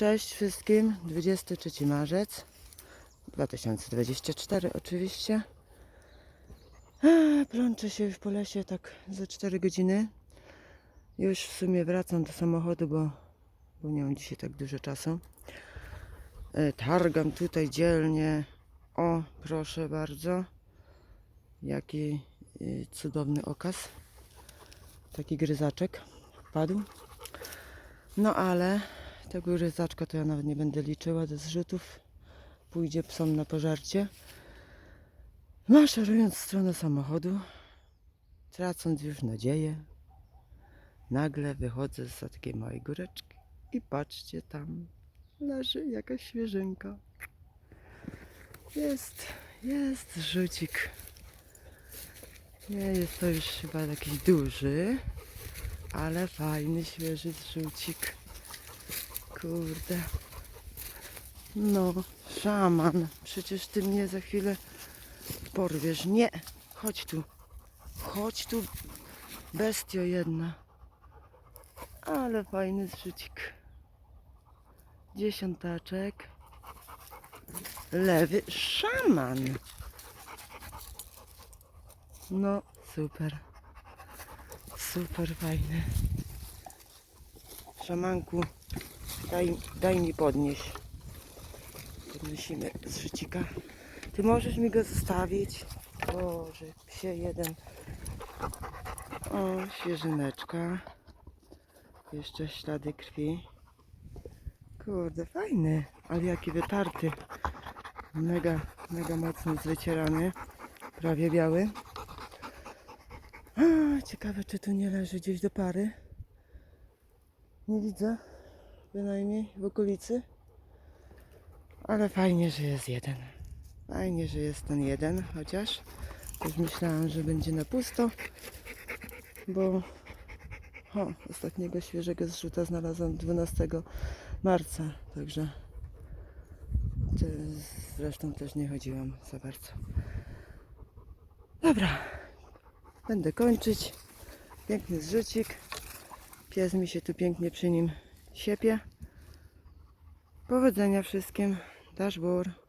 Cześć wszystkim, 23 marzec 2024 oczywiście. Plączę się już po lesie tak za 4 godziny. Już w sumie wracam do samochodu, bo, bo nie mam dzisiaj tak dużo czasu. E, Targam tutaj dzielnie. O, proszę bardzo. Jaki y, cudowny okaz. Taki gryzaczek wpadł. No ale tego ryzaczka to ja nawet nie będę liczyła do zrzutów. Pójdzie psom na pożarcie. Maszerując w stronę samochodu, tracąc już nadzieję, nagle wychodzę z takiej małej góreczki i patrzcie tam leży jakaś świeżynka. Jest, jest rzucik. Nie jest to już chyba jakiś duży, ale fajny, świeży zrzucik. Kurde. No, szaman. Przecież ty mnie za chwilę porwiesz. Nie. Chodź tu. Chodź tu. Bestio jedna. Ale fajny zrzucik. Dziesiątaczek. Lewy szaman. No, super. Super fajny. Szamanku, daj, daj mi podnieść. Podnosimy z życika. Ty możesz mi go zostawić? Boże, psie jeden. O, świeżyneczka. Jeszcze ślady krwi. Kurde, fajny, ale jaki wytarty. Mega, mega mocno zwycierany. Prawie biały. A, ciekawe, czy tu nie leży gdzieś do pary. Nie widzę, bynajmniej w okolicy. Ale fajnie, że jest jeden. Fajnie, że jest ten jeden, chociaż już myślałam, że będzie na pusto, bo o, ostatniego świeżego zrzuta znalazłam 12 marca, także zresztą też nie chodziłam za bardzo. Dobra, będę kończyć. Piękny zrzucik. Pies mi się tu pięknie przy nim siepie. Powodzenia wszystkim. Dashboard.